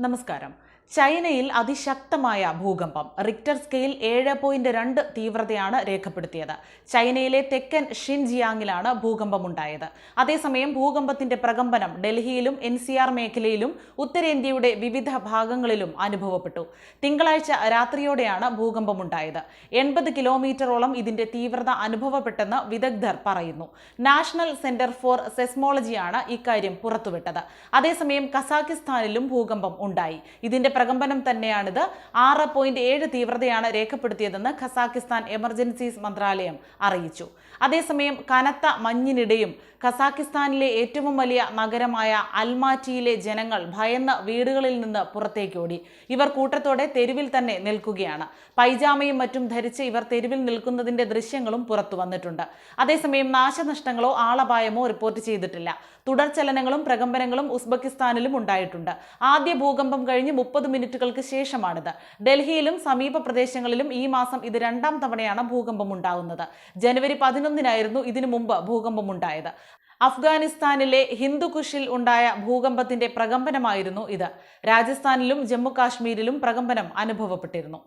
നമസ്കാരം. ചൈനയിൽ അതിശക്തമായ ഭൂകമ്പം. റിക്ടർ സ്കെയിൽ ഏഴ് പോയിന്റ് രണ്ട് തീവ്രതയാണ് രേഖപ്പെടുത്തിയത്. ചൈനയിലെ തെക്കൻ ഷിൻജിയാങ്ങിലാണ് ഭൂകമ്പമുണ്ടായത്. അതേസമയം ഭൂകമ്പത്തിന്റെ പ്രകമ്പനം ഡൽഹിയിലും എൻ മേഖലയിലും ഉത്തരേന്ത്യയുടെ വിവിധ ഭാഗങ്ങളിലും അനുഭവപ്പെട്ടു. തിങ്കളാഴ്ച രാത്രിയോടെയാണ് ഭൂകമ്പമുണ്ടായത്. എൺപത് കിലോമീറ്ററോളം ഇതിന്റെ തീവ്രത അനുഭവപ്പെട്ടെന്ന് വിദഗ്ധർ പറയുന്നു. നാഷണൽ സെന്റർ ഫോർ സെസ്മോളജിയാണ് ഇക്കാര്യം പുറത്തുവിട്ടത്. അതേസമയം കസാക്കിസ്ഥാനിലും ഭൂകമ്പം ഉണ്ടായി. ഇതിന്റെ പ്രകമ്പനം തന്നെയാണിത്. ആറ് പോയിന്റ് ഏഴ് തീവ്രതയാണ് രേഖപ്പെടുത്തിയതെന്ന് ഖസാക്കിസ്ഥാൻ എമർജൻസീസ് മന്ത്രാലയം അറിയിച്ചു. അതേസമയം കനത്ത മഞ്ഞിനിടെയും ഖസാക്കിസ്ഥാനിലെ ഏറ്റവും വലിയ നഗരമായ അൽമാറ്റിയിലെ ജനങ്ങൾ ഭയന്ന് വീടുകളിൽ നിന്ന് പുറത്തേക്കോടി ഇവർ കൂട്ടത്തോടെ തെരുവിൽ തന്നെ നിൽക്കുകയാണ്. പൈജാമയും മറ്റും ധരിച്ച് ഇവർ തെരുവിൽ നിൽക്കുന്നതിന്റെ ദൃശ്യങ്ങളും പുറത്തു വന്നിട്ടുണ്ട്. അതേസമയം നാശനഷ്ടങ്ങളോ ആളപായമോ റിപ്പോർട്ട് ചെയ്തിട്ടില്ല. തുടർചലനങ്ങളും പ്രകമ്പനങ്ങളും ഉസ്ബെക്കിസ്ഥാനിലും ഉണ്ടായിട്ടുണ്ട്. ആദ്യ ഭൂകമ്പം കഴിഞ്ഞ് മുപ്പത് മിനിറ്റുകൾക്ക് ശേഷമാണിത്. ഡൽഹിയിലും സമീപ പ്രദേശങ്ങളിലും ഈ മാസം ഇത് രണ്ടാം തവണയാണ് ഭൂകമ്പം ഉണ്ടാകുന്നത്. ജനുവരി പതിനൊന്നിനായിരുന്നു ഇതിനു മുമ്പ് ഭൂകമ്പം ഉണ്ടായത്. അഫ്ഗാനിസ്ഥാനിലെ ഹിന്ദുകുഷിൽ ഉണ്ടായ ഭൂകമ്പത്തിന്റെ പ്രകമ്പനമായിരുന്നു ഇത്. രാജസ്ഥാനിലും ജമ്മു കാശ്മീരിലും പ്രകമ്പനം അനുഭവപ്പെട്ടിരുന്നു.